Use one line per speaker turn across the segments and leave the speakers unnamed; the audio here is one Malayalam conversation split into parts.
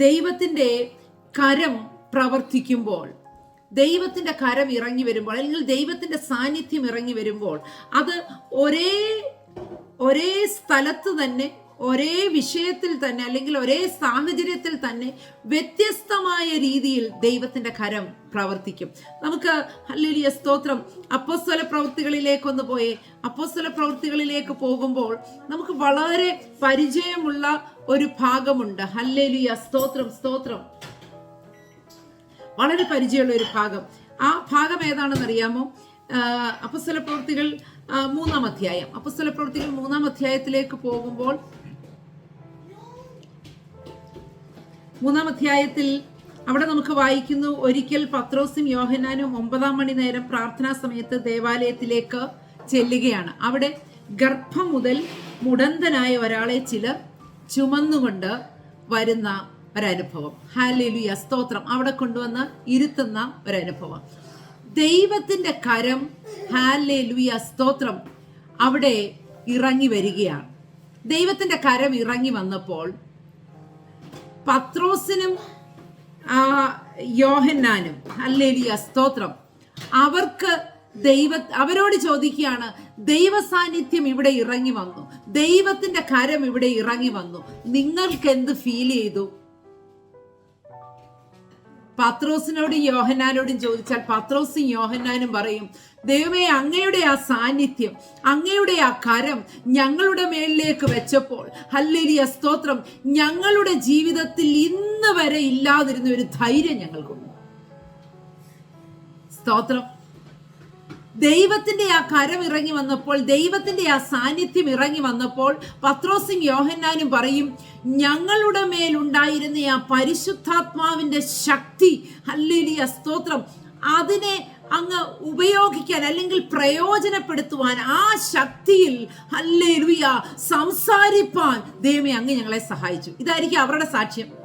ദൈവത്തിന്റെ കരം പ്രവർത്തിക്കുമ്പോൾ ദൈവത്തിന്റെ കരം ഇറങ്ങി വരുമ്പോൾ അല്ലെങ്കിൽ ദൈവത്തിന്റെ സാന്നിധ്യം ഇറങ്ങി വരുമ്പോൾ അത് ഒരേ ഒരേ സ്ഥലത്ത് തന്നെ ഒരേ വിഷയത്തിൽ തന്നെ അല്ലെങ്കിൽ ഒരേ സാഹചര്യത്തിൽ തന്നെ വ്യത്യസ്തമായ രീതിയിൽ ദൈവത്തിന്റെ കരം പ്രവർത്തിക്കും. നമുക്ക് ഹല്ലേലൂയ സ്തോത്രം. അപ്പോസ്തല പ്രവൃത്തികളിലേക്കൊന്ന് പോയേ. അപ്പോസ്തല പ്രവൃത്തികളിലേക്ക് പോകുമ്പോൾ നമുക്ക് വളരെ പരിചയമുള്ള ഒരു ഭാഗമുണ്ട്. ഹല്ലേലൂയ സ്തോത്രം സ്തോത്രം. വളരെ പരിചയമുള്ള ഒരു ഭാഗം. ആ ഭാഗം ഏതാണെന്ന് അറിയാമോ അപ്പസ്വല പ്രവൃത്തികൾ മൂന്നാം അധ്യായം. അപ്പസ്വല പ്രവൃത്തികൾ മൂന്നാം അധ്യായത്തിലേക്ക് പോകുമ്പോൾ മൂന്നാം അധ്യായത്തിൽ അവിടെ നമുക്ക് വായിക്കുന്നു ഒരിക്കൽ പത്രോസും യോഹനാനും ഒമ്പതാം മണി നേരം പ്രാർത്ഥനാ സമയത്ത് ദേവാലയത്തിലേക്ക് ചെല്ലുകയാണ്. അവിടെ ഗർഭം മുതൽ മുടന്തനായ ഒരാളെ ചിലർ ചുമന്നുകൊണ്ട് വരുന്ന ഒരനുഭവം. ഹാലിലു സ്തോത്രം. അവിടെ കൊണ്ടുവന്ന് ഇരുത്തുന്ന ഒരനുഭവം. ദൈവത്തിന്റെ കരം ഹാലിലു സ്തോത്രം അവിടെ ഇറങ്ങി വരികയാണ്. ദൈവത്തിന്റെ കരം ഇറങ്ങി വന്നപ്പോൾ പത്രോസിനും യോഹന്നാനും അല്ലേലിയ സ്തോത്രം. അവർക്ക് ദൈവ അവരോട് ചോദിക്കുകയാണ് ദൈവ സാന്നിധ്യം ഇവിടെ ഇറങ്ങി വന്നു. ദൈവത്തിന്റെ കരം ഇവിടെ ഇറങ്ങി വന്നു. നിങ്ങൾക്ക് എന്ത് ഫീൽ ചെയ്തു? പത്രോസിനോടും യോഹന്നാനോടും ചോദിച്ചാൽ പത്രോസും യോഹന്നാനും പറയും ദൈവമേ അങ്ങയുടെ ആ സാന്നിധ്യം അങ്ങയുടെ ആ കരം ഞങ്ങളുടെ മേളിലേക്ക് വെച്ചപ്പോൾ ഹല്ലേലിയ സ്തോത്രം ഞങ്ങളുടെ ജീവിതത്തിൽ ഇന്ന് വരെ ഇല്ലാതിരുന്ന ഒരു ധൈര്യം ഞങ്ങൾക്കുണ്ട്. സ്തോത്രം. ദൈവത്തിന്റെ ആ കരം ഇറങ്ങി വന്നപ്പോൾ ദൈവത്തിന്റെ ആ സാന്നിധ്യം ഇറങ്ങി വന്നപ്പോൾ പത്രോസും യോഹന്നാനും പറയും ഞങ്ങളുടെ മേലുണ്ടായിരുന്ന ആ പരിശുദ്ധാത്മാവിന്റെ ശക്തി ഹല്ലേലിയ സ്തോത്രം അതിനെ അങ്ങ് ഉപയോഗിക്കാൻ അല്ലെങ്കിൽ പ്രയോജനപ്പെടുത്തുവാൻ ആ ശക്തിയിൽ ഹല്ലേലൂയ സംസാരിപ്പാൻ ദൈവമേ അങ്ങ് ഞങ്ങളെ സഹായിച്ചു. ഇതായിരിക്കും അവരുടെ സാക്ഷ്യം.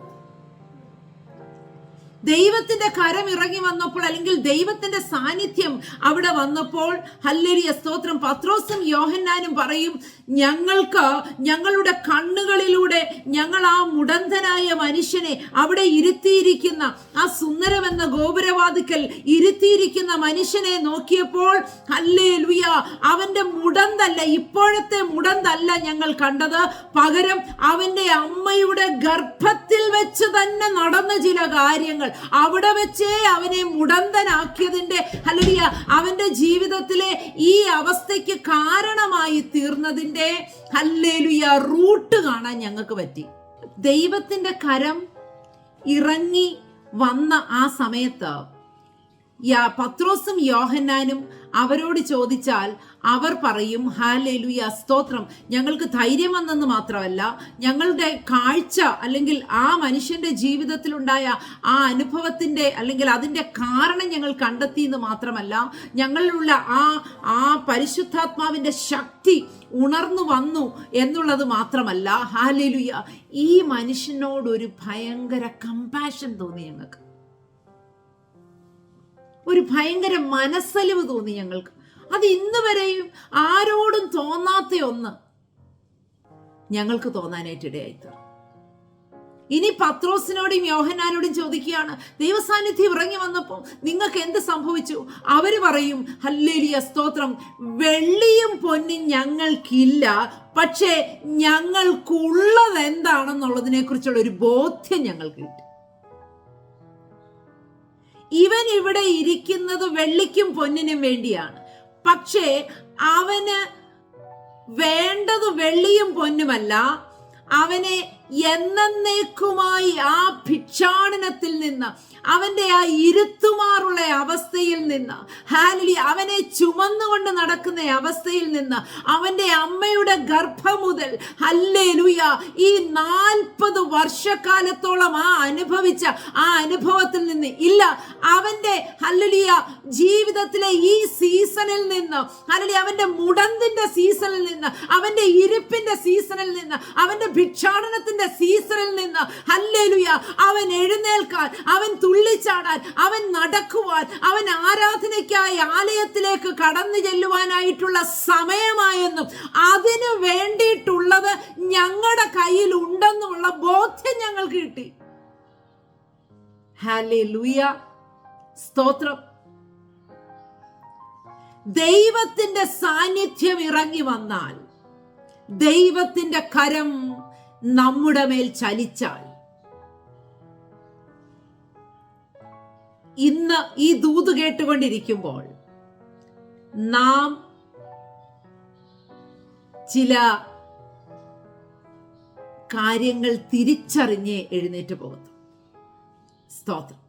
ദൈവത്തിന്റെ കരം ഇറങ്ങി വന്നപ്പോൾ അല്ലെങ്കിൽ ദൈവത്തിന്റെ സാന്നിധ്യം അവിടെ വന്നപ്പോൾ ഹല്ലരിയ സ്തോത്രം. പത്രോസും യോഹന്നാനും പറയും ഞങ്ങൾക്ക് ഞങ്ങളുടെ കണ്ണുകളിലൂടെ ഞങ്ങൾ ആ മുടന്തനായ മനുഷ്യനെ അവിടെ ഇരുത്തിയിരിക്കുന്ന ആ സുന്ദരമെന്ന ഗോപുരവാതിക്കൽ ഇരുത്തിയിരിക്കുന്ന മനുഷ്യനെ നോക്കിയപ്പോൾ ഹല്ലേ ലുയ അവന്റെ മുടന്തല്ല ഇപ്പോഴത്തെ മുടന്തല്ല ഞങ്ങൾ കണ്ടത്. പകരം അവന്റെ അമ്മയുടെ ഗർഭത്തിൽ വെച്ച് തന്നെ നടന്ന ചില കാര്യങ്ങൾ. അവിടെ വെച്ചേ അവനെ മുടന്തനാക്കിയതിന്റെ ഹല്ലേലൂയ അവന്റെ ജീവിതത്തിലെ ഈ അവസ്ഥയ്ക്ക് കാരണമായി തീർന്നതിന്റെ ഹല്ലേലുയ റൂട്ട് കാണാൻ ഞങ്ങൾക്ക് പറ്റി. ദൈവത്തിന്റെ കരം ഇറങ്ങി വന്ന ആ സമയത്ത് യാ- പത്രോസും യോഹന്നാനും അവരോട് ചോദിച്ചാൽ അവർ പറയും ഹാലേലുയ സ്തോത്രം. ഞങ്ങൾക്ക് ധൈര്യം വന്നെന്ന് മാത്രമല്ല ഞങ്ങളുടെ കാഴ്ച അല്ലെങ്കിൽ ആ മനുഷ്യന്റെ ജീവിതത്തിലുണ്ടായ ആ അനുഭവത്തിന്റെ അല്ലെങ്കിൽ അതിന്റെ കാരണം ഞങ്ങൾ കണ്ടെത്തി എന്ന് മാത്രമല്ല ഞങ്ങളിലുള്ള ആ ആ പരിശുദ്ധാത്മാവിന്റെ ശക്തി ഉണർന്നു വന്നു എന്നുള്ളത് മാത്രമല്ല ഹാലേലുയ ഈ മനുഷ്യനോടൊരു ഭയങ്കര കമ്പാഷൻ തോന്നി ഞങ്ങൾക്ക്. ഒരു ഭയങ്കര മനസ്സലിവ് തോന്നി ഞങ്ങൾക്ക്. അത് ഇന്ന് വരെയും ആരോടും തോന്നാത്ത ഒന്ന് ഞങ്ങൾക്ക് തോന്നാനായിട്ട് ഇടയായി തീർന്നു. ഇനി പത്രോസിനോടും യോഹനാനോടും ചോദിക്കുകയാണ് ദൈവസാന്നിധ്യം ഇറങ്ങി വന്നപ്പോൾ നിങ്ങൾക്ക് എന്ത് സംഭവിച്ചു? അവർ പറയും ഹല്ലേലിയ സ്തോത്രം. വെള്ളിയും പൊന്നും ഞങ്ങൾക്കില്ല പക്ഷേ ഞങ്ങൾക്കുള്ളത് എന്താണെന്നുള്ളതിനെ കുറിച്ചുള്ള ഒരു ബോധ്യം ഞങ്ങൾക്ക് കിട്ടി. ഇവൻ ഇവിടെ ഇരിക്കുന്നത് വെള്ളിക്കും പൊന്നിനും വേണ്ടിയാണ്. പക്ഷേ അവന് വേണ്ടത് വെള്ളിയും പൊന്നുമല്ല. അവനെ എന്നേക്കുമായി ആ ഭിക്ഷാടനത്തിൽ നിന്ന് അവന്റെ ആ ഇരുത്തുമാറുള്ള അവസ്ഥയിൽ നിന്ന് ഹാലി അവനെ ചുമന്നുകൊണ്ട് നടക്കുന്ന അവസ്ഥയിൽ നിന്ന് അവന്റെ അമ്മയുടെ ഗർഭം മുതൽ ഹല്ലേലൂയ ഈ നാൽപ്പത് വർഷക്കാലത്തോളം ആ അനുഭവിച്ച ആ അനുഭവത്തിൽ നിന്ന് ഇല്ല അവന്റെ ഹല്ലുലിയ ജീവിതത്തിലെ ഈ സീസണിൽ നിന്ന് ഹല്ലുലിയ അവന്റെ മുടന്തിന്റെ സീസണിൽ നിന്ന് അവന്റെ ഇരിപ്പിന്റെ സീസണിൽ നിന്ന് അവന്റെ ഭിക്ഷാടനത്തിന്റെ സീസണിൽ നിന്ന് ഹല്ലേലൂയ അവൻ എഴുന്നേൽക്കാൻ അവൻ തുള്ളിച്ചാടാൻ അവൻ നടക്കുവാൻ അവൻ ആരാധനയ്ക്കായി ആലയത്തിലേക്ക് കടന്നു ചെല്ലുവാനായിട്ടുള്ള സമയമായെന്നും അതിനു വേണ്ടിയിട്ടുള്ളത് ഞങ്ങളുടെ കയ്യിൽ ഉണ്ടെന്നുള്ള ബോധ്യം ഞങ്ങൾക്ക് കിട്ടി. ഹാലേ ലൂയ സ്തോത്രം. ദൈവത്തിന്റെ സാന്നിധ്യം ഇറങ്ങി വന്നാൽ ദൈവത്തിന്റെ കരം നമ്മുടെ മേൽ ചലിച്ചാൽ ഇന്ന് ഈ ദൂത് കേട്ടുകൊണ്ടിരിക്കുമ്പോൾ നാം ചില കാര്യങ്ങൾ തിരിച്ചറിഞ്ഞ് എഴുന്നേറ്റ് പോകുന്നു സ്തോത്രം.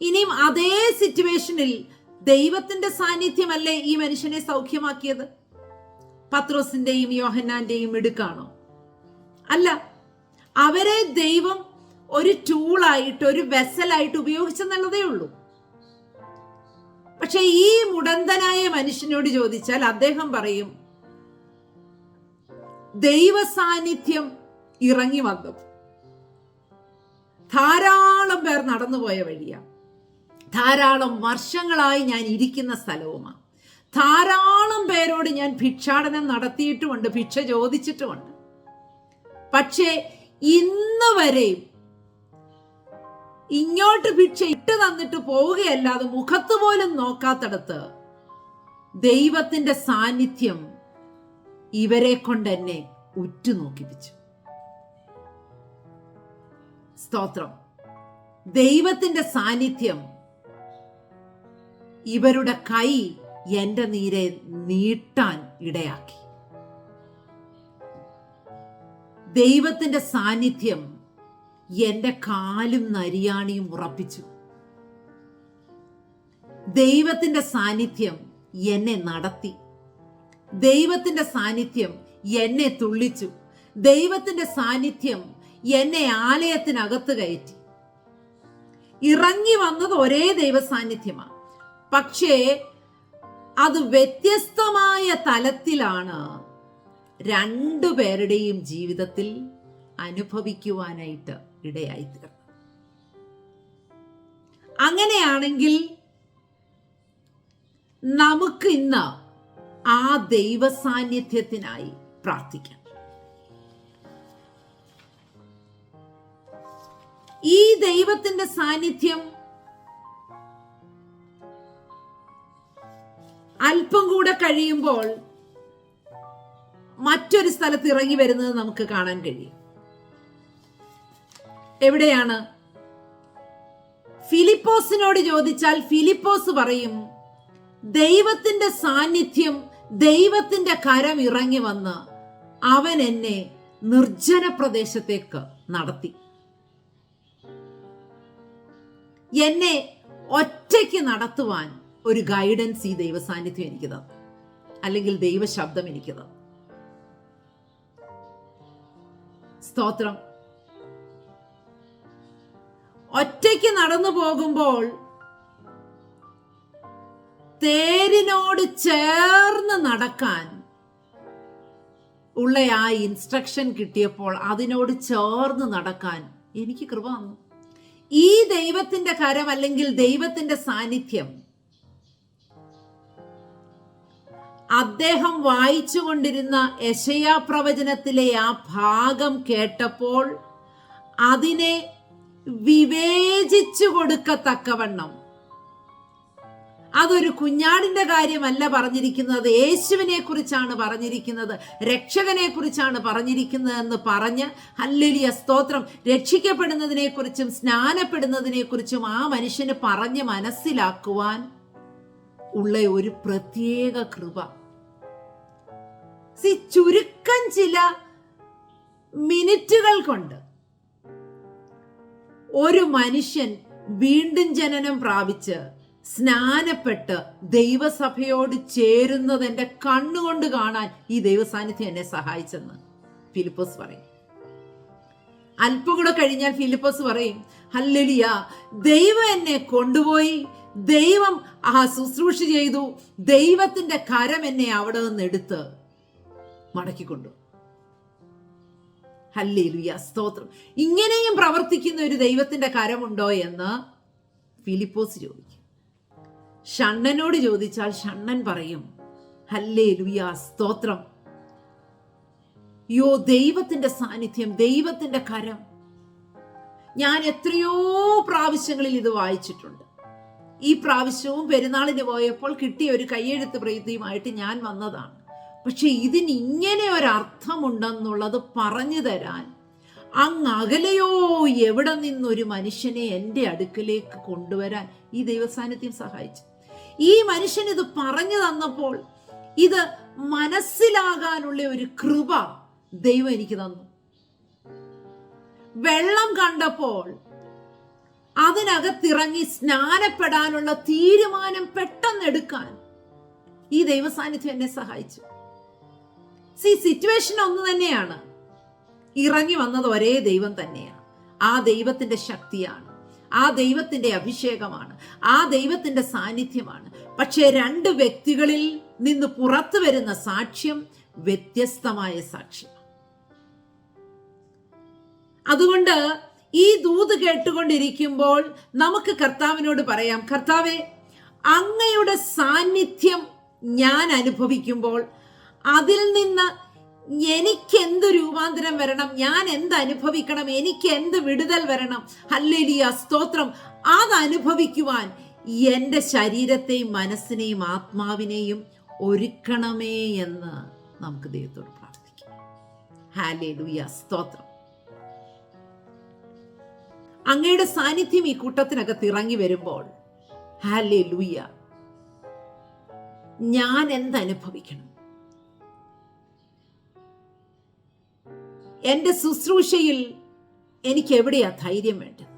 ഇനിയും അതേ സിറ്റുവേഷനിൽ ദൈവത്തിന്റെ സാന്നിധ്യമല്ലേ ഈ മനുഷ്യനെ സൗഖ്യമാക്കിയത്? പത്രോസിന്റെയും യോഹന്നാന്റെയും ഇടുക്കാണോ അല്ല അവരെ ദൈവം ഒരു ടൂളായിട്ട് ഒരു വെസലായിട്ട് ഉപയോഗിച്ചെന്നുള്ളതേ ഉള്ളൂ. പക്ഷെ ഈ മുടന്തനായ മനുഷ്യനോട് ചോദിച്ചാൽ അദ്ദേഹം പറയും ദൈവ സാന്നിധ്യം ഇറങ്ങി വന്നു. ധാരാളം പേർ നടന്നുപോയ വഴിയാ. ധാരാളം വർഷങ്ങളായി ഞാൻ ഇരിക്കുന്ന സ്ഥലവുമാണ്. ധാരാളം പേരോട് ഞാൻ ഭിക്ഷാടനം നടത്തിയിട്ടുമുണ്ട് ഭിക്ഷ ചോദിച്ചിട്ടുമുണ്ട്. പക്ഷേ ഇന്ന് വരെയും ഇങ്ങോട്ട് ഭിക്ഷ ഇട്ട് തന്നിട്ട് പോവുകയല്ലാതെ മുഖത്ത് പോലും നോക്കാത്തടത്ത് ദൈവത്തിന്റെ സാന്നിധ്യം ഇവരെ കൊണ്ട് എന്നെ ഉറ്റുനോക്കിപ്പിച്ചു. സ്തോത്രം. ദൈവത്തിന്റെ സാന്നിധ്യം ഇവരുടെ കൈ എന്റെ നീരെ നീട്ടാൻ ഇടയാക്കി. ദൈവത്തിന്റെ സാന്നിധ്യം എന്റെ കാലും നരിയാണിയും ഉറപ്പിച്ചു. ദൈവത്തിന്റെ സാന്നിധ്യം എന്നെ നടത്തി. ദൈവത്തിന്റെ സാന്നിധ്യം എന്നെ തുള്ളിച്ചു. ദൈവത്തിന്റെ സാന്നിധ്യം എന്നെ ആലയത്തിനകത്ത് കയറ്റി. ഇറങ്ങി വന്നത് ഒരേ ദൈവ സാന്നിധ്യമാണ് പക്ഷേ അത് വ്യത്യസ്തമായ തലത്തിലാണ് രണ്ടു പേരുടെയും ജീവിതത്തിൽ അനുഭവിക്കുവാനായിട്ട് ഇടയായി തീർന്നു അങ്ങനെയാണെങ്കിൽ നമുക്ക് ഇന്ന് ആ ദൈവ സാന്നിധ്യത്തിനായി പ്രാർത്ഥിക്കാം. ഈ ദൈവത്തിന്റെ സാന്നിധ്യം അല്പം കൂടെ കഴിയുമ്പോൾ മറ്റൊരു സ്ഥലത്ത് ഇറങ്ങി വരുന്നത് നമുക്ക് കാണാൻ കഴിയും. എവിടെയാണ്? ഫിലിപ്പോസിനോട് ചോദിച്ചാൽ ഫിലിപ്പോസ് പറയും ദൈവത്തിന്റെ സാന്നിധ്യം ദൈവത്തിന്റെ കരം ഇറങ്ങി വന്ന് അവൻ എന്നെ നിർജന പ്രദേശത്തേക്ക് നടത്തി. എന്നെ ഒറ്റയ്ക്ക് നടത്തുവാൻ ഒരു ഗൈഡൻസ് ഈ ദൈവസാന്നിധ്യം എനിക്ക് തന്നു. അല്ലെങ്കിൽ ദൈവശബ്ദം എനിക്ക് തന്നു. സ്തോത്രം. ഒറ്റയ്ക്ക് നടന്നു പോകുമ്പോൾ തേരിനോട് ചേർന്ന് നടക്കാൻ ഉള്ള ആ ഇൻസ്ട്രക്ഷൻ കിട്ടിയപ്പോൾ അതിനോട് ചേർന്ന് നടക്കാൻ എനിക്ക് കൃപ വന്നു ഈ ദൈവത്തിന്റെ കരം അല്ലെങ്കിൽ ദൈവത്തിന്റെ സാന്നിധ്യം അദ്ദേഹം വായിച്ചുകൊണ്ടിരുന്ന യശയാ പ്രവചനത്തിലെ ആ ഭാഗം കേട്ടപ്പോൾ അതിനെ വിവേചിച്ചു കൊടുക്കത്തക്കവണ്ണം. അതൊരു കുഞ്ഞാടിന്റെ കാര്യമല്ല പറഞ്ഞിരിക്കുന്നത്. യേശുവിനെ കുറിച്ചാണ് പറഞ്ഞിരിക്കുന്നത്. രക്ഷകനെ കുറിച്ചാണ് പറഞ്ഞിരിക്കുന്നത് എന്ന് പറഞ്ഞ് അല്ലെലിയ സ്തോത്രം. രക്ഷിക്കപ്പെടുന്നതിനെ കുറിച്ചും സ്നാനപ്പെടുന്നതിനെ കുറിച്ചും ആ മനുഷ്യന് പറഞ്ഞ് മനസ്സിലാക്കുവാൻ ഉള്ള ഒരു പ്രത്യേക കൃപ. സി ചുരുക്കം ചില മിനിറ്റുകൾ കൊണ്ട് ഒരു മനുഷ്യൻ വീണ്ടും ജനനം പ്രാപിച്ച് സ്നാനപ്പെട്ട് ദൈവസഭയോട് ചേരുന്നത് എന്റെ കണ്ണുകൊണ്ട് കാണാൻ ഈ ദൈവസാന്നിധ്യം എന്നെ സഹായിച്ചെന്ന് ഫിലിപ്പോസ് പറയും. അല്പം കൂടെ കഴിഞ്ഞാൽ ഫിലിപ്പോസ് പറയും ഹല്ലലിയ ദൈവം എന്നെ കൊണ്ടുപോയി ദൈവം ആ ശുശ്രൂഷ ചെയ്തു ദൈവത്തിന്റെ കരം എന്നെ അവിടെ നിന്ന് എടുത്ത് മടക്കിക്കൊണ്ടു. ഹല്ലേലുയ സ്തോത്രം. ഇങ്ങനെയും പ്രവർത്തിക്കുന്ന ഒരു ദൈവത്തിന്റെ കരമുണ്ടോ എന്ന് ഫിലിപ്പോസ് ചോദിക്കും. ഷണ്ണനോട് ചോദിച്ചാൽ ഷണ്ണൻ പറയും ഹല്ലേ ലുയ സ്തോത്രം. യോ ദൈവത്തിന്റെ സാന്നിധ്യം ദൈവത്തിന്റെ കരം. ഞാൻ എത്രയോ പ്രാവശ്യങ്ങളിൽ ഇത് വായിച്ചിട്ടുണ്ട്. ഈ പ്രാവശ്യവും പെരുന്നാളിന് പോയപ്പോൾ കിട്ടിയ ഒരു കയ്യെഴുത്ത് പ്രീതിയുമായിട്ട് ഞാൻ വന്നതാണ്. പക്ഷെ ഇതിന് ഇങ്ങനെ ഒരർത്ഥമുണ്ടെന്നുള്ളത് പറഞ്ഞു തരാൻ. അങ്ങ് അകലെയോ എവിടെ നിന്നൊരു മനുഷ്യനെ എന്റെ അടുക്കലേക്ക് കൊണ്ടുവരാൻ ഈ ദൈവസാന്നിധ്യം സഹായിച്ചു. ഈ മനുഷ്യൻ ഇത് പറഞ്ഞു തന്നപ്പോൾ ഇത് മനസ്സിലാകാനുള്ള ഒരു കൃപ ദൈവം എനിക്ക് തന്നു. വെള്ളം കണ്ടപ്പോൾ അതിനകത്തിറങ്ങി സ്നാനപ്പെടാനുള്ള തീരുമാനം പെട്ടെന്ന് എടുക്കാൻ ഈ ദൈവസാന്നിധ്യം എന്നെ സഹായിച്ചു. സി സിറ്റുവേഷൻ ഒന്ന് തന്നെയാണ്. ഇറങ്ങി വന്നത് ഒരേ ദൈവം തന്നെയാണ്. ആ ദൈവത്തിന്റെ ശക്തിയാണ്. ആ ദൈവത്തിന്റെ അഭിഷേകമാണ്. ആ ദൈവത്തിന്റെ സാന്നിധ്യമാണ്. പക്ഷേ രണ്ട് വ്യക്തികളിൽ നിന്ന് പുറത്തു വരുന്ന സാക്ഷ്യം വ്യത്യസ്തമായ സാക്ഷ്യം. അതുകൊണ്ട് ഈ ദൂത് കേട്ടുകൊണ്ടിരിക്കുമ്പോൾ നമുക്ക് കർത്താവിനോട് പറയാം കർത്താവെ അങ്ങയുടെ സാന്നിധ്യം ഞാൻ അനുഭവിക്കുമ്പോൾ അതിൽ നിന്ന് എനിക്ക് എന്ത് രൂപാന്തരം വരണം? ഞാൻ എന്ത് അനുഭവിക്കണം? എനിക്ക് എന്ത് വിടുതൽ വരണം? ഹല്ലേലിയ സ്തോത്രം. അത് അനുഭവിക്കുവാൻ എന്റെ ശരീരത്തെയും മനസ്സിനെയും ആത്മാവിനെയും ഒരുക്കണമേ എന്ന് നമുക്ക് ദൈവത്തോട് പ്രാർത്ഥിക്കാം. ഹാലേലുയ സ്തോത്രം. അങ്ങയുടെ സാന്നിധ്യം ഈ കൂട്ടത്തിനകത്ത് ഇറങ്ങി വരുമ്പോൾ ഹാലേ ലൂയ ഞാൻ എന്തനുഭവിക്കണം എന്റെ ശുശ്രൂഷയിൽ എനിക്ക് എവിടെയാ ധൈര്യം വേണ്ടത്?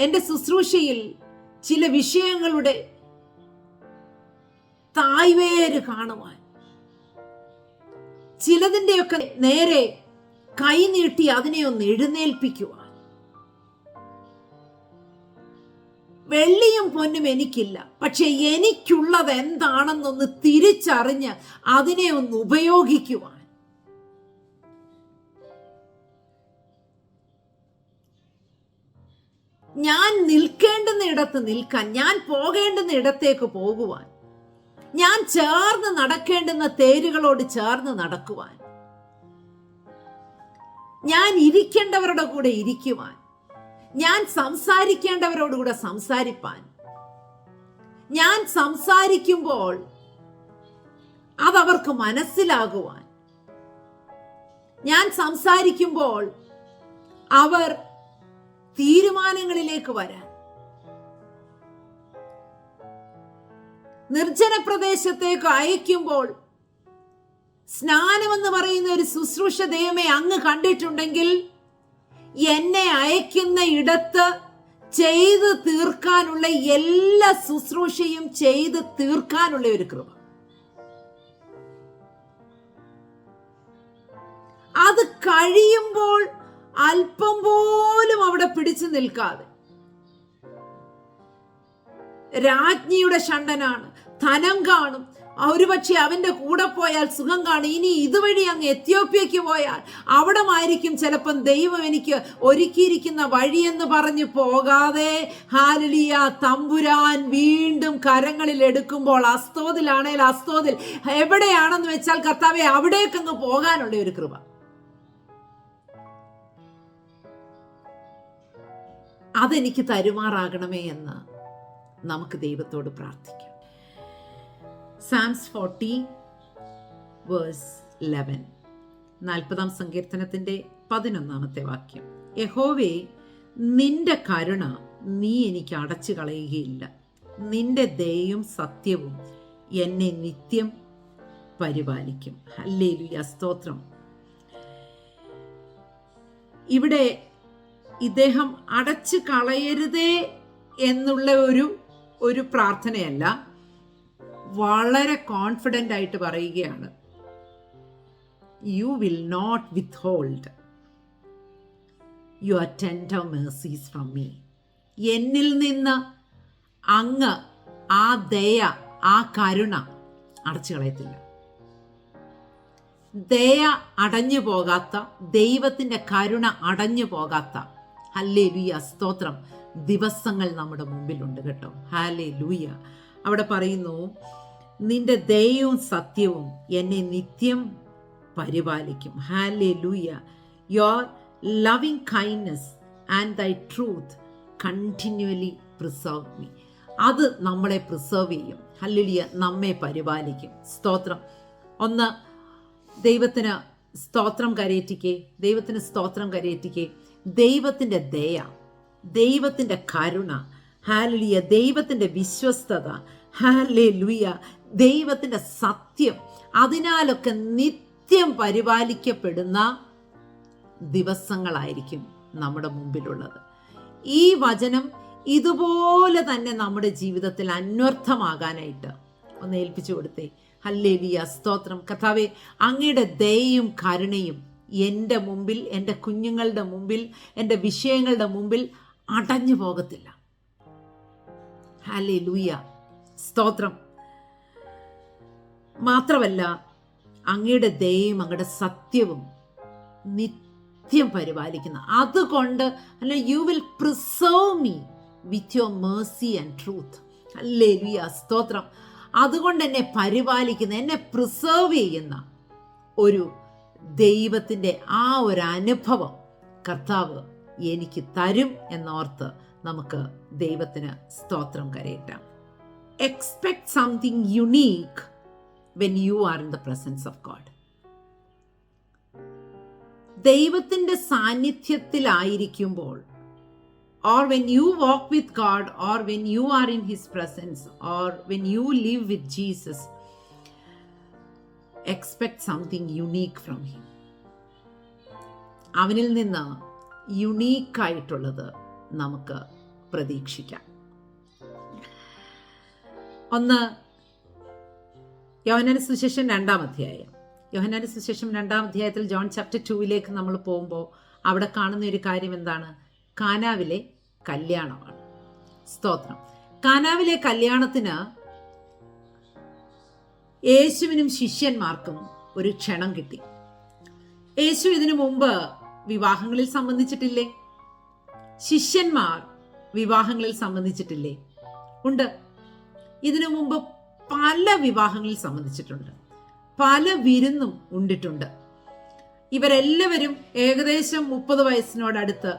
എന്റെ ശുശ്രൂഷയിൽ ചില വിഷയങ്ങളുടെ തായ്വേര് കാണുവാൻ ചിലതിന്റെയൊക്കെ നേരെ കൈനീട്ടി അതിനെ ഒന്ന് എഴുന്നേൽപ്പിക്കുവാൻ. വെള്ളിയും പൊന്നും എനിക്കില്ല പക്ഷെ എനിക്കുള്ളത് എന്താണെന്നൊന്ന് തിരിച്ചറിഞ്ഞ് അതിനെ ഒന്ന് ഉപയോഗിക്കുവാൻ. ഞാൻ നിൽക്കേണ്ടുന്ന ഇടത്ത് നിൽക്കാൻ ഞാൻ പോകേണ്ടുന്ന ഇടത്തേക്ക് പോകുവാൻ ഞാൻ ചേർന്ന് നടക്കേണ്ടുന്ന തേരുകളോട് ചേർന്ന് നടക്കുവാൻ ഞാൻ ഇരിക്കേണ്ടവരുടെ കൂടെ ഇരിക്കുവാൻ ഞാൻ സംസാരിക്കേണ്ടവരോടുകൂടെ സംസാരിപ്പാൻ ഞാൻ സംസാരിക്കുമ്പോൾ അതവർക്ക് മനസ്സിലാകുവാൻ ഞാൻ സംസാരിക്കുമ്പോൾ അവർ തീരുമാനങ്ങളിലേക്ക് വരാൻ. നിർജന പ്രദേശത്തേക്ക് അയക്കുമ്പോൾ സ്നാനമെന്ന് പറയുന്ന ഒരു ശുശ്രൂഷ ദൈവമേ അങ്ങ് കണ്ടിട്ടുണ്ടെങ്കിൽ എന്നെ അയക്കുന്ന ഇടത്ത് ചെയ്ത് തീർക്കാനുള്ള എല്ലാ ശുശ്രൂഷയും ചെയ്ത് തീർക്കാനുള്ള ഒരു കൃപ. അത് കഴിയുമ്പോൾ അല്പം പോലും അവിടെ പിടിച്ചു നിൽക്കാതെ. രാജ്ഞിയുടെ ഷണ്ടനാണ് ധനം കാണും. ഒരുപക്ഷെ അവന്റെ കൂടെ പോയാൽ സുഖം കാണും. ഇനി ഇതുവഴി അങ്ങ് എത്യോപ്യക്ക് പോയാൽ അവിടമായിരിക്കും ചിലപ്പം ദൈവം എനിക്ക് ഒരുക്കിയിരിക്കുന്ന വഴിയെന്ന് പറഞ്ഞ് പോകാതെ. ഹാലലിയ തമ്പുരാൻ വീണ്ടും കരങ്ങളിൽ എടുക്കുമ്പോൾ അസ്തോതിലാണേൽ അസ്തോതിൽ. എവിടെയാണെന്ന് വെച്ചാൽ കർത്താവെ അവിടേക്കങ്ങ് പോകാനുള്ള ഒരു കൃപ. അതെനിക്ക് തരുമാറാകണമേ എന്ന് നമുക്ക് ദൈവത്തോട് പ്രാർത്ഥിക്കാം. Psalms forty verse eleven. നാൽപ്പതാം സങ്കീർത്തനത്തിന്റെ പതിനൊന്നാമത്തെ വാക്യം. യഹോവേ നിന്റെ കരുണ നീ എനിക്ക് അടച്ചു കളയുകയില്ല. നിന്റെ ദയയും സത്യവും എന്നെ നിത്യം പരിപാലിക്കും. അല്ലേലു സ്തോത്രം. ഇവിടെ ഇദ്ദേഹം അടച്ചു കളയരുതേ എന്നുള്ള ഒരു ഒരു പ്രാർത്ഥനയല്ല. വളരെ കോൺഫിഡന്റ് ആയിട്ട് പറയുകയാണ്. You will not withhold your tender mercies from me എന്നിൽ നിന്ന് അങ്ങ് ആ ദയ ആ കരുണ അടച്ചു കളയത്തില്ല. ദയ അടഞ്ഞു പോകാത്ത ദൈവത്തിന്റെ കരുണ അടഞ്ഞു പോകാത്ത ഹല്ലേ ലൂയ സ്തോത്രം. ദിവസങ്ങൾ നമ്മുടെ മുമ്പിലുണ്ട് കേട്ടോ. ഹാലേ ലൂയ അവിടെ പറയുന്നു നിന്റെ ദയവും സത്യവും എന്നെ നിത്യം പരിപാലിക്കും. Hallelujah your loving kindness and thy truth continually preserve me അത് നമ്മളെ പ്രിസർവ് ചെയ്യും. ഹല്ലുലിയ നമ്മെ പരിപാലിക്കും. സ്തോത്രം. ഒന്ന് ദൈവത്തിന് സ്തോത്രം കരയേറ്റിക്കേ ദൈവത്തിന് സ്തോത്രം കരയേറ്റിക്കേ ദൈവത്തിന്റെ ദയ ദൈവത്തിന്റെ കരുണ ഹാലിയ ദൈവത്തിന്റെ വിശ്വസ്തത ഹാലേ ലുയ ദൈവത്തിന്റെ സത്യം അതിനാലൊക്കെ നിത്യം പരിപാലിക്കപ്പെടുന്ന ദിവസങ്ങളായിരിക്കും നമ്മുടെ മുമ്പിലുള്ളത്. ഈ വചനം ഇതുപോലെ തന്നെ നമ്മുടെ ജീവിതത്തിൽ അന്വർത്ഥമാകാനായിട്ട് ഒന്ന് ഏൽപ്പിച്ചു കൊടുത്തേ. ഹല്ലേലിയ സ്തോത്രം. കഥാവെ അങ്ങയുടെ ദയയും കരുണയും എന്റെ മുമ്പിൽ എന്റെ കുഞ്ഞുങ്ങളുടെ മുമ്പിൽ എന്റെ വിഷയങ്ങളുടെ മുമ്പിൽ അടഞ്ഞു പോകത്തില്ല. ഹലേ ലൂയ സ്തോത്രം. മാത്രമല്ല അങ്ങയുടെ ദയയും അങ്ങയുടെ സത്യവും നിത്യം പരിപാലിക്കുന്ന. അതുകൊണ്ട് അല്ല you will preserve me with your mercy and truth hallelujah സ്തോത്രം. അതുകൊണ്ട് എന്നെ പരിപാലിക്കുന്ന എന്നെ പ്രിസേർവ് ചെയ്യുന്ന ഒരു ദൈവത്തിന്റെ ആ ഒരു അനുഭവം കർത്താവ് എനിക്ക് തരും എന്നോർത്ത് നമുക്ക് ദൈവത്തിന് സ്തോത്രം കരയറ്റാം. Expect something unique when you are in the presence of God ദൈവത്തിന്റെ സാന്നിധ്യത്തിലായിരിക്കുമ്പോൾ or when you walk with God or when you are in his presence or when you live with Jesus, expect something unique from him അവനിൽ നിന്ന് യുണീക്കായിട്ടുള്ളത് നമുക്ക് പ്രതീക്ഷിക്കാം. ഒന്ന് യോഹനാന സുശേഷം രണ്ടാം അധ്യായം. യോഹനാന സുശേഷം രണ്ടാം അധ്യായത്തിൽ ജോൺ ചാപ്റ്റർ ടൂവിലേക്ക് നമ്മൾ പോകുമ്പോൾ അവിടെ കാണുന്ന ഒരു കാര്യം എന്താണ്? കാനാവിലെ കല്യാണമാണ്. സ്തോത്രം. കാനാവിലെ കല്യാണത്തിന് യേശുവിനും ശിഷ്യന്മാർക്കും ഒരു ക്ഷണം കിട്ടി. യേശു ഇതിനു മുമ്പ് വിവാഹങ്ങളിൽ സംബന്ധിച്ചിട്ടില്ലേ? ശിഷ്യന്മാർ വിവാഹങ്ങളിൽ സംബന്ധിച്ചിട്ടില്ലേ? ഉണ്ട്. ഇതിനു മുമ്പ് പല വിവാഹങ്ങളിൽ സംബന്ധിച്ചിട്ടുണ്ട്. പല വിരുന്നും ഉണ്ടിട്ടുണ്ട്. ഇവരെല്ലാവരും ഏകദേശം മുപ്പത് വയസ്സിനോടടുത്ത്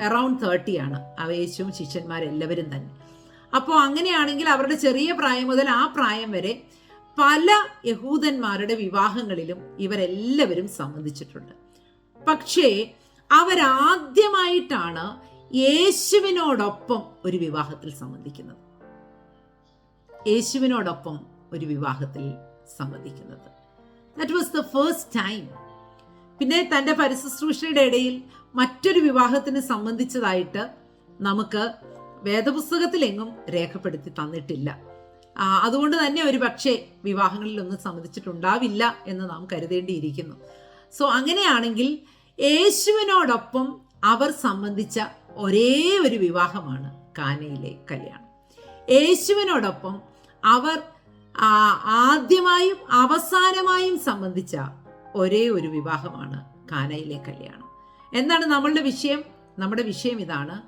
അറൗണ്ട് തേർട്ടിയാണ് അവയേശുവും ശിഷ്യന്മാരെല്ലാവരും തന്നെ. അപ്പോൾ അങ്ങനെയാണെങ്കിൽ അവരുടെ ചെറിയ പ്രായം മുതൽ ആ പ്രായം വരെ പല യഹൂദന്മാരുടെ വിവാഹങ്ങളിലും ഇവരെല്ലാവരും സംബന്ധിച്ചിട്ടുണ്ട്. പക്ഷേ അവരാദ്യമായിട്ടാണ് യേശുവിനോടൊപ്പം ഒരു വിവാഹത്തിൽ സംബന്ധിക്കുന്നത്. യേശുവിനോടൊപ്പം ഒരു വിവാഹത്തിൽ സംബന്ധിക്കുന്നത്. That was the first time പിന്നെ തന്റെ പരിശുശ്രൂഷയുടെ ഇടയിൽ മറ്റൊരു വിവാഹത്തിന് സംബന്ധിച്ചതായിട്ട് നമുക്ക് വേദപുസ്തകത്തിലെങ്ങും രേഖപ്പെടുത്തി തന്നിട്ടില്ല. അതുകൊണ്ട് തന്നെ ഒരു പക്ഷേ വിവാഹങ്ങളിലൊന്നും സമ്മതിച്ചിട്ടുണ്ടാവില്ല എന്ന് നാം കരുതേണ്ടിയിരിക്കുന്നു. സോ അങ്ങനെയാണെങ്കിൽ യേശുവിനോടൊപ്പം അവർ സംബന്ധിച്ച ഒരേ ഒരു വിവാഹമാണ് കാനയിലെ കല്യാണം. യേശുവിനോടൊപ്പം അവർ ആദ്യമായും അവസാനമായും സംബന്ധിച്ച ഒരേ ഒരു വിവാഹമാണ് കാനയിലെ കല്യാണം. എന്താണ് നമ്മളുടെ വിഷയം? നമ്മുടെ വിഷയം ഇതാണ്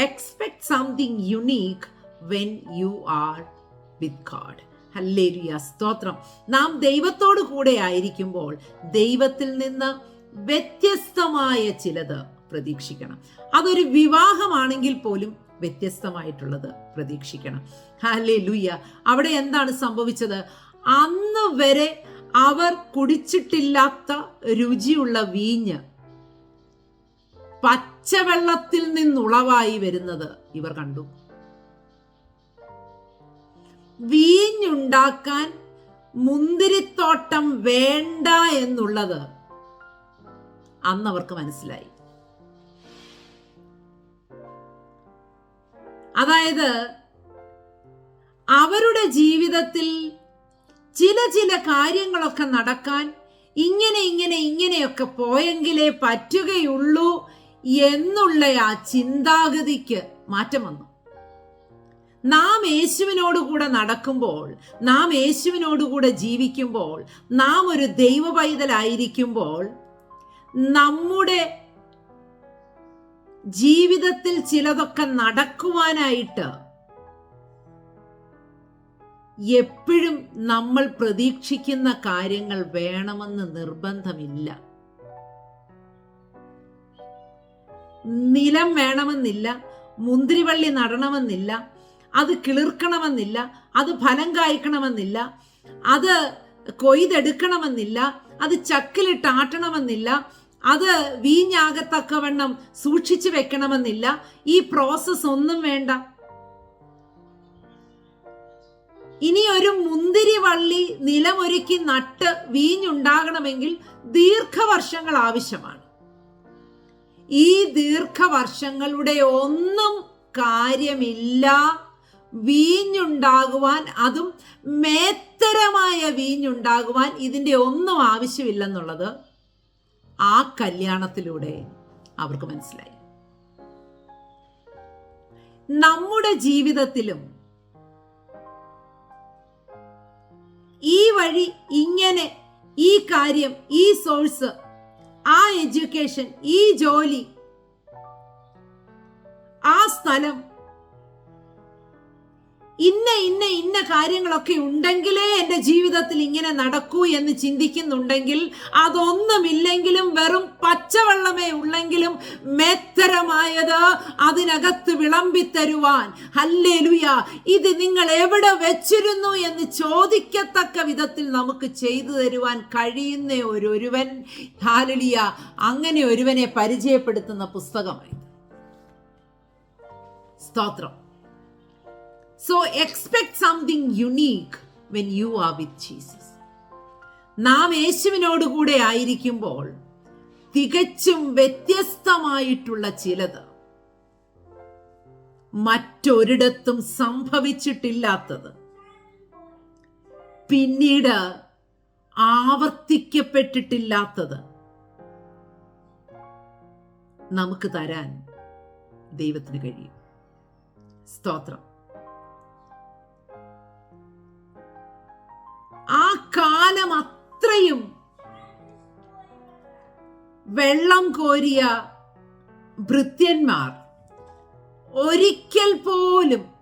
expect something unique when you are with God hallelujah സ്തോത്രം. നാം ദൈവത്തോടു കൂടെ ആയിരിക്കുമ്പോൾ ദൈവത്തിൽ നിന്ന് വ്യത്യസ്തമായ ചിലത് പ്രതീക്ഷിക്കണം. അതൊരു വിവാഹമാണെങ്കിൽ പോലും വ്യത്യസ്തമായിട്ടുള്ളത് പ്രതീക്ഷിക്കണം. ഹല്ലേ ലുയ്യ അവിടെ എന്താണ് സംഭവിച്ചത്? അന്ന് വരെ അവർ കുടിച്ചിട്ടില്ലാത്ത രുചിയുള്ള വീഞ്ഞ് പച്ചവെള്ളത്തിൽ നിന്നുളവായി വരുന്നത് ഇവർ കണ്ടു. വീഞ്ഞുണ്ടാക്കാൻ മുന്തിരിത്തോട്ടം വേണ്ട എന്നുള്ളത് അന്ന് അവർക്ക് മനസ്സിലായി. അതായത് അവരുടെ ജീവിതത്തിൽ ചില ചില കാര്യങ്ങളൊക്കെ നടക്കാൻ ഇങ്ങനെ ഇങ്ങനെ ഇങ്ങനെയൊക്കെ പോയെങ്കിലേ പറ്റുകയുള്ളൂ എന്നുള്ള ആ ചിന്താഗതിക്ക് മാറ്റം വന്നു. നാം യേശുവിനോട് കൂടെ നടക്കുമ്പോൾ നാം യേശുവിനോട് കൂടെ ജീവിക്കുമ്പോൾ നാം ഒരു ദൈവ പൈതലായിരിക്കുമ്പോൾ നമ്മുടെ ജീവിതത്തിൽ ചിലതൊക്കെ നടക്കുവാനായിട്ട് എപ്പോഴും നമ്മൾ പ്രതീക്ഷിക്കുന്ന കാര്യങ്ങൾ വേണമെന്ന് നിർബന്ധമില്ല. നിലം വേണമെന്നില്ല മുന്തിരിവള്ളി നടണമെന്നില്ല അത് കിളിർക്കണമെന്നില്ല അത് ഫലം കായ്ക്കണമെന്നില്ല അത് കൊയ്തെടുക്കണമെന്നില്ല അത് ചക്കിലിട്ട് ആട്ടണമെന്നില്ല അത് വീഞ്ഞാകത്തക്കവണ്ണം സൂക്ഷിച്ചു വെക്കണമെന്നില്ല. ഈ പ്രോസസ് ഒന്നും വേണ്ട. ഇനി ഒരു മുന്തിരി വള്ളി നിലമൊരുക്കി നട്ട് വീഞ്ഞുണ്ടാകണമെങ്കിൽ ദീർഘവർഷങ്ങൾ ആവശ്യമാണ്. ഈ ദീർഘവർഷങ്ങളുടെ ഒന്നും കാര്യമില്ല. വീഞ്ഞുണ്ടാകുവാൻ അതും മേത്തരമായ വീഞ്ഞുണ്ടാകുവാൻ ഇതിന്റെ ഒന്നും ആവശ്യമില്ലെന്നുള്ളത് ആ കല്യാണത്തിലൂടെ അവർക്ക് മനസ്സിലായി. നമ്മുടെ ജീവിതത്തിലും ഈ വഴി ഇങ്ങനെ ഈ കാര്യം ഈ സോഴ്സ് ആ എഡ്യൂക്കേഷൻ ഈ ജോലി ആ സ്ഥലം ഇന്ന ഇന്ന ഇന്ന കാര്യങ്ങളൊക്കെ ഉണ്ടെങ്കിലേ എന്റെ ജീവിതത്തിൽ ഇങ്ങനെ നടക്കൂ എന്ന് ചിന്തിക്കുന്നുണ്ടെങ്കിൽ അതൊന്നുമില്ലെങ്കിലും വെറും പച്ചവെള്ളമേ ഉള്ളെങ്കിലും മേത്തരമായത് അതിനകത്ത് വിളമ്പിത്തരുവാൻ. ഹല്ലേലുയ. ഇത് നിങ്ങൾ എവിടെ വെച്ചിരുന്നു എന്ന് ചോദിക്കത്തക്ക വിധത്തിൽ നമുക്ക് ചെയ്തു തരുവാൻ കഴിയുന്ന ഒരുവൻ ഹാലലിയ. അങ്ങനെ ഒരുവനെ പരിചയപ്പെടുത്തുന്ന പുസ്തകമായി സ്തോത്രം. So expect something unique when you are with Jesus നാം യേശുവിനോടുകൂടെ ആയിരിക്കുമ്പോൾ തികച്ചും വ്യത്യസ്തമായിട്ടുള്ള ചിലത് മറ്റൊരിടത്തും സംഭവിച്ചിട്ടില്ലാത്തത്. പിന്നീട് ആവർത്തിക്കപ്പെട്ടിട്ടില്ലാത്തത് നമുക്ക് തരാൻ ദൈവത്തിന് കഴിയും. സ്തോത്രം. കാലം അത്രയും വെള്ളം കോരിയ ഭൃത്യന്മാർ ഒരിക്കൽ പോലും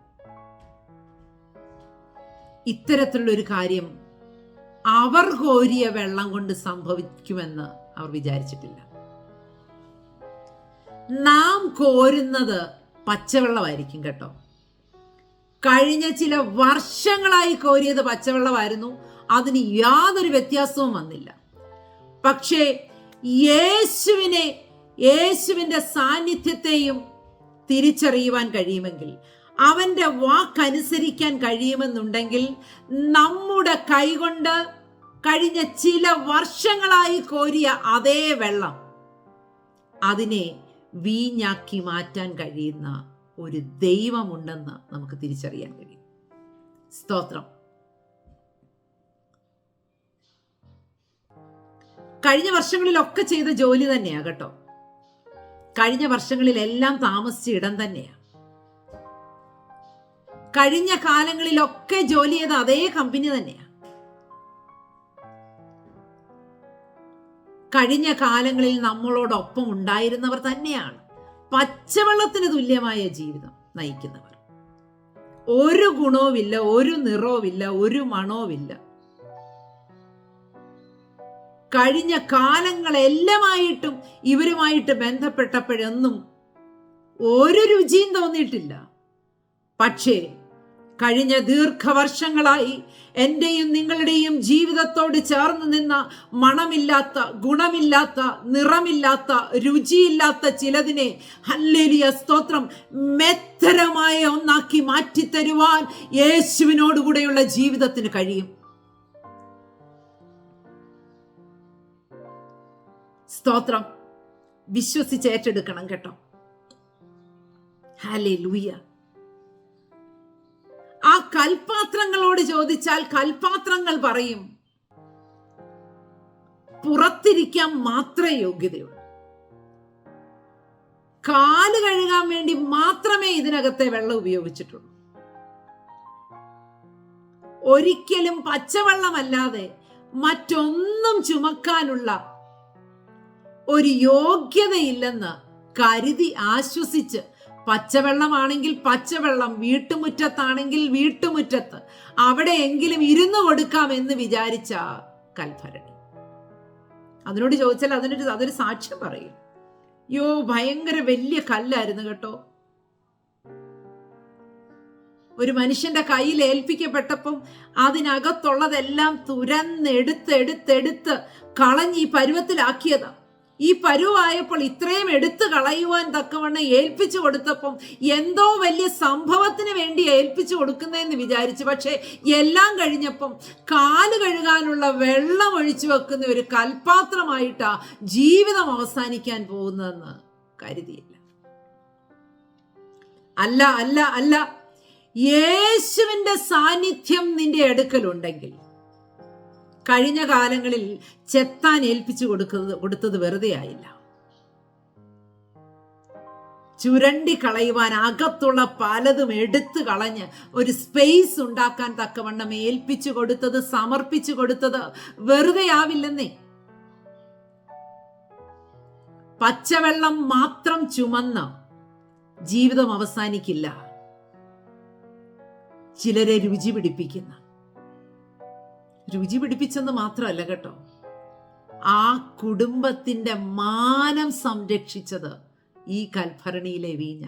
ഇത്തരത്തിലുള്ള ഒരു കാര്യം അവർ കോരിയ വെള്ളം കൊണ്ട് സംഭവിക്കുമെന്ന് അവർ വിചാരിച്ചിട്ടില്ല. നാം കോരുന്നത് പച്ചവെള്ളമായിരിക്കും കേട്ടോ. കഴിഞ്ഞ ചില വർഷങ്ങളായി കോരിയത് പച്ചവെള്ളമായിരുന്നു. അതിന് യാതൊരു വ്യത്യാസവും വന്നില്ല. പക്ഷേ യേശുവിനെ യേശുവിന്റെ സാന്നിധ്യത്തെയും തിരിച്ചറിയുവാൻ കഴിയുമെങ്കിൽ അവന്റെ വാക്കനുസരിക്കാൻ കഴിയുമെന്നുണ്ടെങ്കിൽ നമ്മുടെ കൈകൊണ്ട് കഴിഞ്ഞ ചില വർഷങ്ങളായി കോരിയ അതേ വെള്ളം അതിനെ വീഞ്ഞാക്കി മാറ്റാൻ കഴിയുന്ന ഒരു ദൈവമുണ്ടെന്ന് നമുക്ക് തിരിച്ചറിയാൻ കഴിയും. സ്തോത്രം. കഴിഞ്ഞ വർഷങ്ങളിലൊക്കെ ചെയ്ത ജോലി തന്നെയാ കേട്ടോ. കഴിഞ്ഞ വർഷങ്ങളിലെല്ലാം താമസിച്ച ഇടം തന്നെയാ. കഴിഞ്ഞ കാലങ്ങളിലൊക്കെ ജോലി ചെയ്ത അതേ കമ്പനി തന്നെയാ. കഴിഞ്ഞ കാലങ്ങളിൽ നമ്മളോടൊപ്പം ഉണ്ടായിരുന്നവർ തന്നെയാണ്. പച്ചവെള്ളത്തിന് തുല്യമായ ജീവിതം നയിക്കുന്നവർ. ഒരു ഗുണവുമില്ല ഒരു നിറവുമില്ല ഒരു മണവുമില്ല. കഴിഞ്ഞ കാലങ്ങളെല്ലാമായിട്ടും ഇവരുമായിട്ട് ബന്ധപ്പെട്ടപ്പോഴൊന്നും ഒരു രുചിയും തോന്നിയിട്ടില്ല. പക്ഷേ കഴിഞ്ഞ ദീർഘവർഷങ്ങളായി എന്റെയും നിങ്ങളുടെയും ജീവിതത്തോട് ചേർന്ന് നിന്ന മണമില്ലാത്ത ഗുണമില്ലാത്ത നിറമില്ലാത്ത രുചിയില്ലാത്ത ചിലതിനെ ഹല്ലേലിയ സ്തോത്രം മെത്തരമായ ഒന്നാക്കി മാറ്റിത്തരുവാൻ യേശുവിനോടുകൂടെയുള്ള ജീവിതത്തിന് കഴിയും. സ്തോത്രം. വിശ്വസിച്ച് ഏറ്റെടുക്കണം കേട്ടോ. ഹാലേ ലൂയ ആ കൽപാത്രങ്ങളോട് ചോദിച്ചാൽ കൽപാത്രങ്ങൾ പറയും പുറത്തിരിക്കാൻ മാത്രമേ യോഗ്യതയുള്ളൂ. കാൽ കഴുകാൻ വേണ്ടി മാത്രമേ ഇതിനകത്തെ വെള്ളം ഉപയോഗിച്ചിട്ടുള്ളൂ. ഒരിക്കലും പച്ചവെള്ളമല്ലാതെ മറ്റൊന്നും ചുമക്കാനുള്ള ഒരു യോഗ്യതയില്ലെന്ന് കരുതി ആശ്വസിച്ച് പച്ചവെള്ളമാണെങ്കിൽ പച്ചവെള്ളം വീട്ടുമുറ്റത്താണെങ്കിൽ വീട്ടുമുറ്റത്ത് അവിടെ എങ്കിലും ഇരുന്നു കൊടുക്കാം എന്ന് വിചാരിച്ച കൽഭരണി. അതിനോട് ചോദിച്ചാൽ അതിനൊരു അതൊരു സാക്ഷ്യം പറയും. യോ ഭയങ്കര വലിയ കല്ലായിരുന്നു കേട്ടോ. ഒരു മനുഷ്യന്റെ കയ്യിൽ ഏൽപ്പിക്കപ്പെട്ടപ്പം അതിനകത്തുള്ളതെല്ലാം തുരന്നെടുത്തെടുത്തെടുത്ത് കളഞ്ഞ് ഈ പരുവത്തിലാക്കിയതാ. ഈ പരുവായപ്പോൾ ഇത്രയും എടുത്തു കളയുവാൻ തക്കവണ്ണം ഏൽപ്പിച്ചു കൊടുത്തപ്പം എന്തോ വലിയ സംഭവത്തിന് വേണ്ടി ഏൽപ്പിച്ചു കൊടുക്കുന്നതെന്ന് വിചാരിച്ചു. പക്ഷേ എല്ലാം കഴിഞ്ഞപ്പം കാൽ കഴുകാനുള്ള വെള്ളം ഒഴിച്ചു വെക്കുന്ന ഒരു കൽപാത്രമായിട്ടാ ജീവിതം അവസാനിക്കാൻ പോകുന്നതെന്ന് കരുതിയില്ല. അല്ല അല്ല അല്ല. യേശുവിന്റെ സാന്നിധ്യം നിന്റെ അടുക്കലുണ്ടെങ്കിൽ കഴിഞ്ഞ കാലങ്ങളിൽ ചെത്താൻ ഏൽപ്പിച്ചു കൊടുക്കുന്നത് കൊടുത്തത് വെറുതെ ആയില്ല. ചുരണ്ടി കളയുവാൻ അകത്തുള്ള പലതും എടുത്തു കളഞ്ഞ് ഒരു സ്പേസ് ഉണ്ടാക്കാൻ തക്കവണ്ണം ഏൽപ്പിച്ചു കൊടുത്തത് സമർപ്പിച്ചു കൊടുത്തത് വെറുതെ ആവില്ലെന്നേ. പച്ചവെള്ളം മാത്രം ചുമന്ന് ജീവിതം അവസാനിക്കില്ല. ചിലരെ രുചി പിടിപ്പിക്കുന്ന. രുചി പിടിപ്പിച്ചെന്ന് മാത്രമല്ല കേട്ടോ. ആ കുടുംബത്തിന്റെ മാനം സംരക്ഷിച്ചത് ഈ കൽഭരണിയിലെ വീഞ്ഞ.